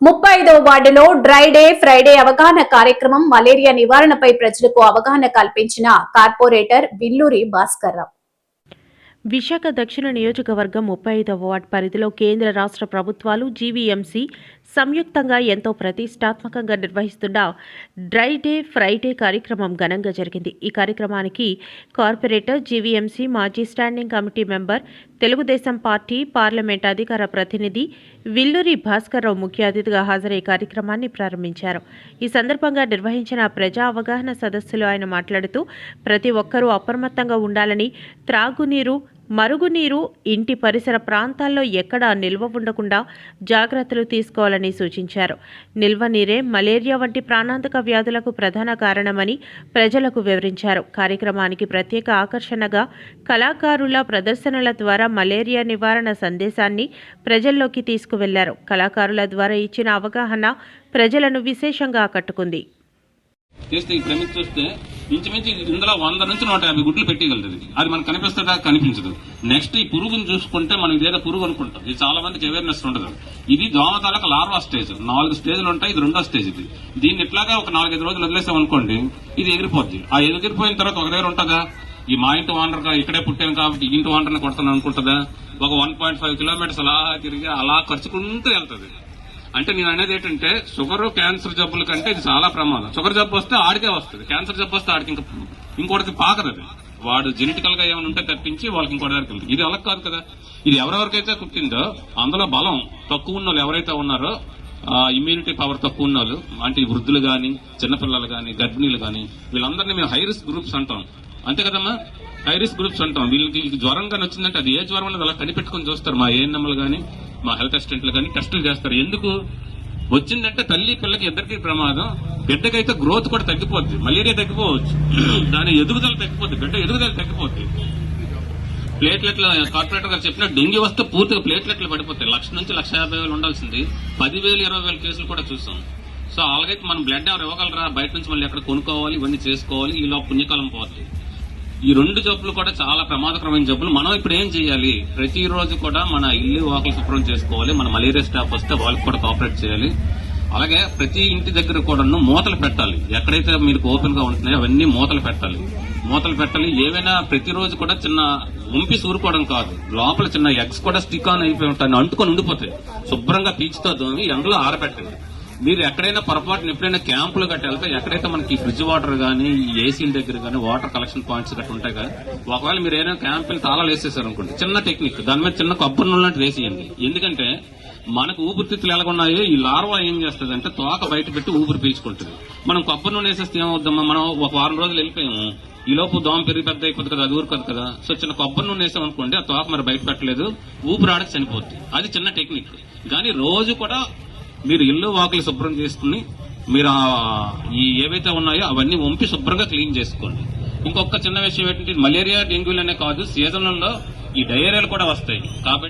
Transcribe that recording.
ముప్పై ఐదవ వార్డులో డ్రై డే ఫ్రైడే అవగాహన కార్యక్రమం మలేరియా నివారణపై ప్రజలకు అవగాహన కల్పించిన కార్పొరేటర్ విల్లూరి భాస్కర్ రావు విశాఖ దక్షిణ నియోజకవర్గం ముప్పై ఐదవ వార్డ్ పరిధిలో కేంద్ర రాష్ట్ర ప్రభుత్వాలు జీవీఎంసీ సంయుక్తంగా ఎంతో ప్రతిష్టాత్మకంగా నిర్వహిస్తున్న డ్రై డే ఫ్రైడే కార్యక్రమం ఘనంగా జరిగింది. ఈ కార్యక్రమానికి కార్పొరేటర్ జీవీఎంసీ మాజీ standing committee member Telugu Desam party parliament అధికార ప్రతినిధి విల్లూరి భాస్కర్రావు ముఖ్య అతిథిగా హాజరై కార్యక్రమాన్ని ప్రారంభించారు. ఈ సందర్భంగా నిర్వహించిన ప్రజా అవగాహన సదస్సులో ఆయన మాట్లాడుతూ ప్రతి ఒక్కరూ అప్రమత్తంగా ఉండాలని త్రాగునీరు మరుగునీరు ఇంటి పరిసర ప్రాంతాల్లో ఎక్కడా నిల్వ ఉండకుండా జాగ్రత్తలు తీసుకోవాలని సూచించారు. నిల్వ నీరే మలేరియా వంటి ప్రాణాంతక వ్యాధులకు ప్రధాన కారణమని ప్రజలకు వివరించారు. కార్యక్రమానికి ప్రత్యేక ఆకర్షణగా కళాకారుల ప్రదర్శనల ద్వారా మలేరియా నివారణ సందేశాన్ని ప్రజల్లోకి తీసుకువెళ్ళారు. కళాకారుల ద్వారా ఇచ్చిన అవగాహన ప్రజలను విశేషంగా ఆకట్టుకుంది. ఇంచుమించు ఇందులో వంద నుంచి నూట యాభై గుడ్లు పెట్టగలుగుతుంది అది మనకు కనిపిస్తుందా? కనిపించదు. నెక్స్ట్ ఈ పురుగుని చూసుకుంటే మనం ఇదేదో పురుగు అనుకుంటాం. ఇది చాలా మందికి అవేర్నెస్ ఉండదు ఇది దోమతాలకు లార్వా స్టేజ్ నాలుగు స్టేజ్లు ఉంటాయి. ఇది రెండో స్టేజ్ ఇది. దీన్ని ఇట్లాగా ఒక నాలుగైదు రోజులు వదిలేసాం అనుకోండి ఇది ఎగిరిపోద్ది. ఆ ఎగిరిపోయిన తర్వాత ఒక దగ్గర ఉంటుందా? ఈ మా ఇంటి వానర్ ఇక్కడే పుట్టాను కాబట్టి ఇంటి వానర్ని కొడతాను అనుకుంటుందా? ఒక వన్ పాయింట్ ఫైవ్ కిలోమీటర్స్ అలా తిరిగి అలా ఖర్చుకుంటూ వెళ్తుంది. అంటే నేను అనేది ఏంటంటే షుగర్ క్యాన్సర్ జబ్బుల కంటే ఇది చాలా ప్రమాదం. షుగర్ జబ్బు వస్తే ఆడికే వస్తుంది. క్యాన్సర్ జబ్బు వస్తే ఆడికి ఇంకా ఇంకోటికి పాకదు అది. వాడు జెనెటికల్గా ఏమైనా ఉంటే తప్పించి వాళ్ళకి ఇంకోటి దగ్గరికి వెళ్తుంది. ఇది అలా కాదు కదా. ఇది ఎవరెవరికైతే కుట్టిందో అందులో బలం తక్కువ ఉన్న వాళ్ళు ఎవరైతే ఉన్నారో ఇమ్యూనిటీ పవర్ తక్కువ ఉన్న వాళ్ళు అంటే వృద్ధులు కానీ చిన్నపిల్లలు కానీ గర్భిణీలు కానీ వీళ్ళందరినీ మేము హై రిస్క్ గ్రూప్స్ అంటాం. అంతే కదమ్మా? హైరిస్ గ్రూప్స్ అంటాం. వీళ్ళకి వీళ్ళకి జ్వరం కానీ వచ్చిందంటే అది ఏ జ్వరం అనేది అలా కనిపెట్టుకొని చూస్తారు. మా ఏఎన్ఎంలు కానీ మా హెల్త్ అసిస్టెంట్లు కానీ టెస్టులు చేస్తారు. ఎందుకు? వచ్చిందంటే తల్లి పిల్లకి ఇద్దరికి ప్రమాదం. బిడ్డకైతే గ్రోత్ కూడా తగ్గిపోద్ది. మలేరియా తగ్గిపోవచ్చు. దాని ఎదుగుదల తగ్గిపోద్ది. బిడ్డ ఎదుగుదల తగ్గిపోద్ది. ప్లేట్లెట్ల కార్పొరేటర్ గారు చెప్పిన డెంగ్యూ వస్తే పూర్తిగా ప్లేట్లెట్లు పడిపోతాయి. లక్ష నుంచి లక్ష యాభై వేలు ఉండాల్సింది. పదివేలు ఇరవై వేల కేసులు కూడా చూసాం. సో అలాగైతే మనం బ్లడ్ ఎవరు ఇవ్వగలరా? బయట నుంచి మళ్ళీ ఎక్కడ కొనుక్కోవాలి? ఇవన్నీ చేసుకోవాలి. ఈలో పుణ్యకాలం పోతుంది ఈ రెండు జబ్బులు కూడా చాలా ప్రమాదకరమైన జబ్బులు. మనం ఇప్పుడు ఏం చేయాలి? ప్రతిరోజు కూడా మన ఇల్లు వాకులు శుభ్రం చేసుకోవాలి. మన మలేరియా స్టాఫ్ వస్తే వాళ్ళకి కూడా కోఆపరేట్ చేయాలి. అలాగే ప్రతి ఇంటి దగ్గర కూడా మూతలు పెట్టాలి. ఎక్కడైతే మీకు ఓపెన్గా ఉంటున్నాయో అవన్నీ మూతలు పెట్టాలి. మూతలు పెట్టాలి. ఏవైనా ప్రతిరోజు కూడా చిన్న ఉంపి సూరుకోవడం కాదు. లోపల చిన్న ఎగ్స్ కూడా స్టిక్ ఆన్ అయిపోయి ఉంటాయి. అంటుకొని ఉండిపోతాయి. శుభ్రంగా పీచుతో దోమి ఎండలో ఆరబెట్టండి. మీరు ఎక్కడైనా పొరపాటున ఎప్పుడైనా క్యాంపులు గట్టి వెళ్తే ఎక్కడైతే మనకి ఫ్రిడ్జ్ వాటర్ కానీ ఏసీల దగ్గర కానీ వాటర్ కలెక్షన్ పాయింట్స్ గట్టి ఉంటాయి కదా ఒకవేళ మీరు ఏదైనా క్యాంపులు తాళాలు వేసేసారు అనుకోండి చిన్న టెక్నిక్ దాని మీద చిన్న కొబ్బరి నూనె లాంటిది వేసేయండి. ఎందుకంటే మనకు ఊపిరితిత్తులు ఎలాగున్నాయో ఈ లార్వా ఏం చేస్తుంది అంటే తోక బయట పెట్టి ఊపిరి పీల్చుకుంటుంది. మనం కొబ్బరి నూనె వేసేస్తే ఏమవుద్దమ్మా మనం ఒక వారం రోజులు వెళ్ళిపోయాము. ఈ లోపు దోమ పెరిగి పెద్ద అయిపోతుంది కదా అది ఊరుకోదు కదా. సో చిన్న కొబ్బరి నూనె వేసాం అనుకోండి ఆ తోక మరి బయట పెట్టలేదు ఊపిరి ఆడకి చనిపోద్ది. అది చిన్న టెక్నిక్. కానీ రోజు కూడా మీరు ఇల్లు వాకిలి శుభ్రం చేసుకుని మీరు ఈ ఏవైతే ఉన్నాయో అవన్నీ వంపి శుభ్రంగా క్లీన్ చేసుకోండి. ఇంకొక చిన్న విషయం ఏంటంటే మలేరియా డెంగ్యూలు అనే కాదు సీజన్లలో ఈ డయేరియాలు కూడా వస్తాయి. కాబట్టి